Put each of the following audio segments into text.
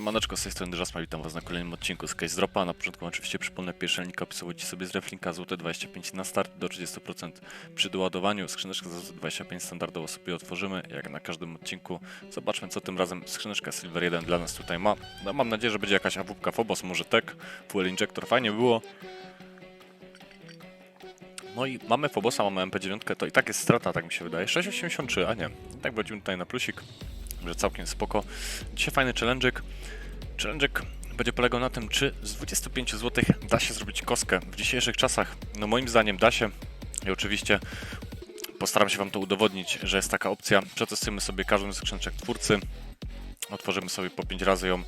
Maneczko z tej strony Jasma, witam was na kolejnym odcinku z Case Dropa. Na początku oczywiście przypomnę, pierwszy link opisujcie sobie z reflinka złote 25 na start do 30% przy doładowaniu. Skrzyneczkę za złote 25 standardowo sobie otworzymy, jak na każdym odcinku. Zobaczmy co tym razem skrzyneczka Silver 1 dla nas tutaj ma. No, mam nadzieję, że będzie jakaś awupka Phobos, może Tech, Fuel Injector, fajnie było. No i mamy Phobosa, mamy MP9, to i tak jest strata, tak mi się wydaje. 6,83, a nie. Tak wchodzimy tutaj na plusik, że całkiem spoko. Dzisiaj fajny challenge'ik. Challenge'ik będzie polegał na tym, czy z 25 zł da się zrobić koskę w dzisiejszych czasach. No moim zdaniem da się i oczywiście postaram się Wam to udowodnić, że jest taka opcja. Przetestujemy sobie każdą z skrzyneczek twórcy. Otworzymy sobie po 5 razy ją.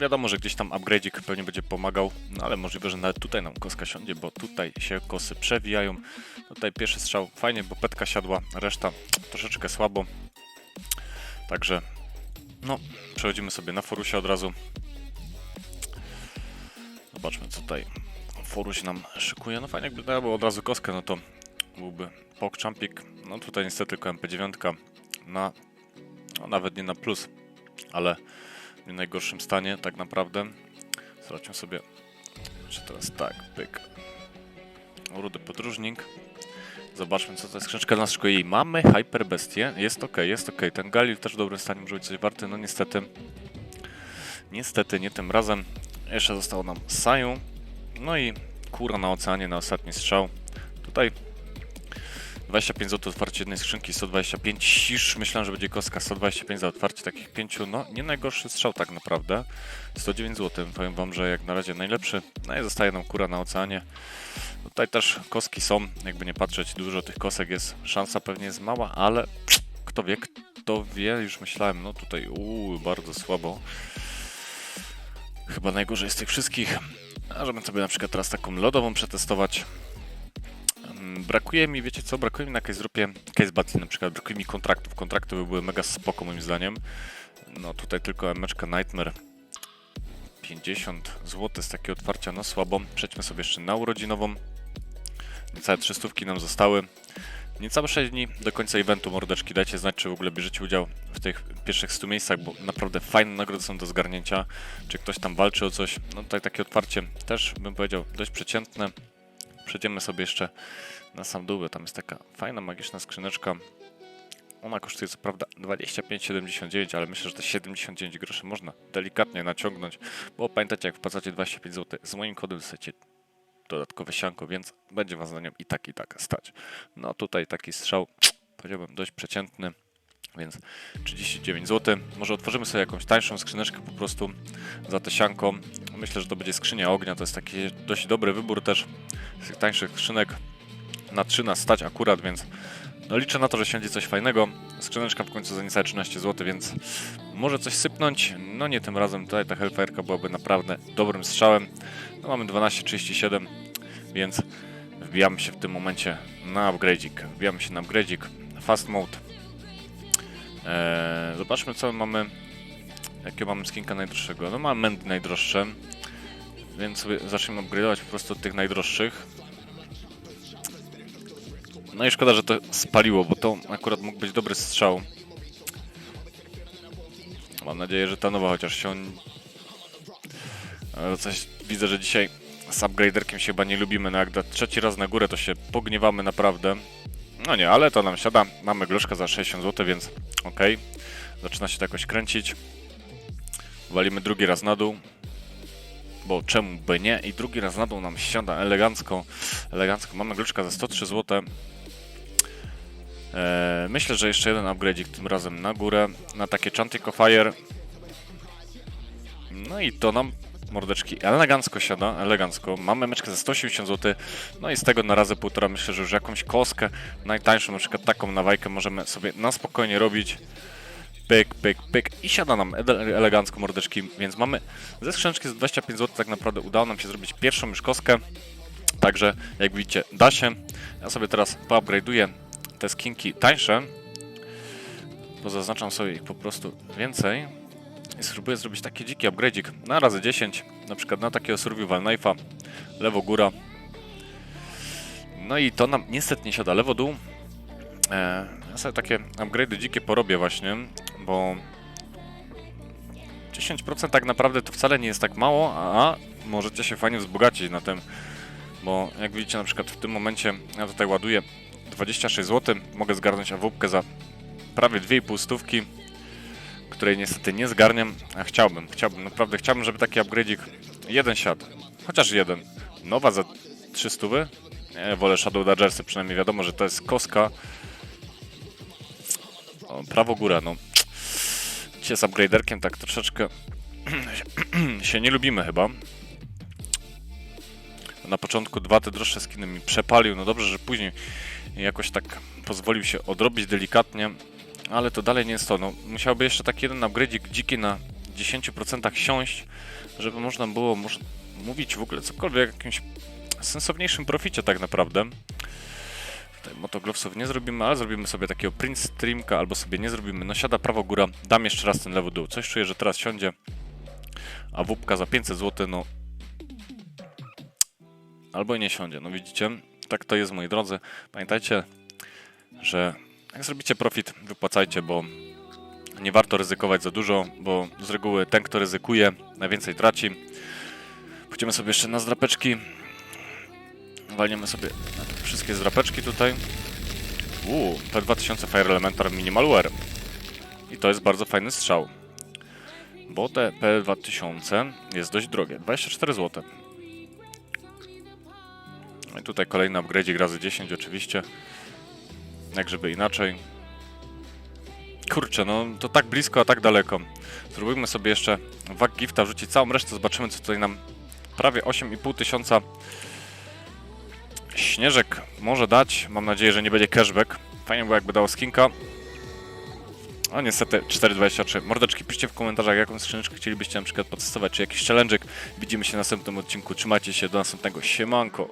Wiadomo, że gdzieś tam upgrade'ik pewnie będzie pomagał, no ale możliwe, że nawet tutaj nam koska siądzie, bo tutaj się kosy przewijają. Tutaj pierwszy strzał fajnie, bo petka siadła, reszta troszeczkę słabo. Także no, przechodzimy sobie na forusie od razu. Zobaczmy co tutaj foruś nam szykuje. No fajnie jakby było od razu koskę, no to byłby pok jumpik. No tutaj niestety tylko MP9 na, no nawet nie na plus, ale w nie najgorszym stanie tak naprawdę. Zobaczmy sobie, czy teraz tak, pyk. Rudy podróżnik. Zobaczmy, co to jest skrzyneczka dla nas szykuje. I mamy Hyper Bestię. Jest ok, jest ok. Ten Galil też w dobrym stanie może być coś warty. No niestety, niestety nie tym razem. Jeszcze zostało nam Saju. No i Kura na oceanie na ostatni strzał. Tutaj 25 zł otwarcie jednej skrzynki, 125 już myślałem, że będzie kostka, 125 za otwarcie takich pięciu, no nie najgorszy strzał tak naprawdę. 109 zł, powiem wam, że jak na razie najlepszy. No i zostaje nam kura na oceanie. Tutaj też koski są, jakby nie patrzeć, dużo tych kosek jest, szansa pewnie jest mała, ale kto wie, kto wie, już myślałem, no tutaj uuu, bardzo słabo. Chyba najgorzej z tych wszystkich. A żebym sobie na przykład teraz taką lodową przetestować. Mm, Brakuje mi, wiecie co, brakuje mi na case dropie, case battle na przykład, brakuje mi kontraktów. Kontrakty by były mega spoko moim zdaniem. No tutaj tylko emeczka Nightmare 50 zł z takiego otwarcia, no słabo. Przejdźmy sobie jeszcze na urodzinową. Niecałe 300 nam zostały. Niecałe 6 dni do końca eventu, mordeczki. Dajcie znać, czy w ogóle bierzecie udział w tych pierwszych 100 miejscach, bo naprawdę fajne nagrody są do zgarnięcia. Czy ktoś tam walczy o coś. No tutaj takie otwarcie też bym powiedział dość przeciętne. Przejdziemy sobie jeszcze na sam dół, tam jest taka fajna, magiczna skrzyneczka. Ona kosztuje co prawda 25,79, ale myślę, że te 79 groszy można delikatnie naciągnąć, bo pamiętacie, jak wpłacacie 25 zł, z moim kodem dostajecie dodatkowe sianko, więc będzie was na nią i tak, i tak stać. No tutaj taki strzał, powiedziałbym, dość przeciętny, więc 39 zł. Może otworzymy sobie jakąś tańszą skrzyneczkę po prostu za te sianko. Myślę, że to będzie skrzynia ognia, to jest taki dość dobry wybór też z tych tańszych skrzynek. Na 3 nas stać akurat, więc no liczę na to, że siądzie coś fajnego. Skrzyneczka w końcu za niecałe 13 zł, więc może coś sypnąć. No nie tym razem, tutaj ta Hellfire'ka byłaby naprawdę dobrym strzałem. No mamy 12,37, więc wbijamy się w tym momencie na upgrade'ik. Wbijamy się na upgrade'ik, fast mode. Eee, zobaczmy co mamy, jakie mamy skinka najdroższego. No mamy Mendy najdroższe, więc sobie zaczniemy upgrade'ować po prostu tych najdroższych. No i szkoda, że to spaliło, bo to akurat mógł być dobry strzał. Mam nadzieję, że ta nowa chociaż się... Coś widzę, że dzisiaj z upgraderkiem się chyba nie lubimy, no jak da trzeci raz na górę to się pogniewamy naprawdę. No nie, ale to nam siada. Mamy gloszka za 60 zł, więc okej. Zaczyna się to jakoś kręcić. Walimy drugi raz na dół. Bo czemu by nie? I drugi raz na dół nam siada elegancko. Elegancko. Mamy gloczka za 103 zł. Eee, myślę, że jeszcze jeden upgrade'ik tym razem na górę. Na takie Chantico Fire. No i to nam mordeczki elegancko siada, elegancko. Mamy meczkę za 180 zł, no i z tego na razy półtora myślę, że już jakąś koskę najtańszą, na przykład taką nawajkę możemy sobie na spokojnie robić. Pyk, pyk, pyk i siada nam ele- elegancko mordeczki, więc mamy ze skrzyneczki za 25 zł tak naprawdę udało nam się zrobić pierwszą już koskę. Także jak widzicie da się. Ja sobie teraz poupgrade'uję te skinki tańsze, bo zaznaczam sobie ich po prostu więcej i spróbuję zrobić taki dziki upgrade'ik na razy 10, na przykład na takiego survival knife'a, lewo góra. No i to nam niestety nie siada lewo dół. E, ja sobie takie upgrade'y dzikie porobię właśnie, bo 10% tak naprawdę to wcale nie jest tak mało, a możecie się fajnie wzbogacić na tym, bo jak widzicie na przykład w tym momencie ja tutaj ładuję 26 zł, mogę zgarnąć AWP za prawie 2,5 stówki, której niestety nie zgarniam, a chciałbym, chciałbym, naprawdę chciałbym, żeby taki upgrade'ik jeden siadł, chociaż jeden. Nowa za 3 stówy? Nie, wolę Shadow Dodgersy, przynajmniej wiadomo, że to jest koska. O, prawo góra, no. Cię z upgraderkiem tak troszeczkę się nie lubimy chyba. Na początku dwa te droższe skiny mi przepalił, no dobrze, że później jakoś tak pozwolił się odrobić delikatnie, ale to dalej nie jest to. No, musiałby jeszcze taki jeden upgrade'ik dziki na 10% siąść, żeby można było mówić w ogóle cokolwiek o jakimś sensowniejszym proficie tak naprawdę. Tutaj motoglowsów nie zrobimy, ale zrobimy sobie takiego print streamka, albo sobie nie zrobimy. No siada prawo góra, dam jeszcze raz ten lewy dół. Coś czuję, że teraz siądzie, a wupka za 500 zł, no albo nie siądzie. No widzicie, tak to jest moi drodzy. Pamiętajcie, że jak zrobicie profit, wypłacajcie, bo nie warto ryzykować za dużo, bo z reguły ten, kto ryzykuje, najwięcej traci. Pójdziemy sobie jeszcze na zdrapeczki. Walniemy sobie wszystkie zdrapeczki tutaj. Uuu, P2000 Fire Elementar Minimal Wear. I to jest bardzo fajny strzał. Bo te P2000 jest dość drogie. 24 zł. No i tutaj kolejny upgrade razy 10 oczywiście. Jak żeby inaczej. Kurczę, no to tak blisko, a tak daleko. Spróbujmy sobie jeszcze wag gifta wrzucić całą resztę, zobaczymy co tutaj nam prawie 8,5 tysiąca śnieżek może dać. Mam nadzieję, że nie będzie cashback. Fajnie było jakby dało skinka. A niestety 4,23. Mordeczki, piszcie w komentarzach, jaką skrzyneczkę chcielibyście na przykład potestować, czy jakiś challenge'ik. Widzimy się w następnym odcinku. Trzymajcie się, do następnego. Siemanko.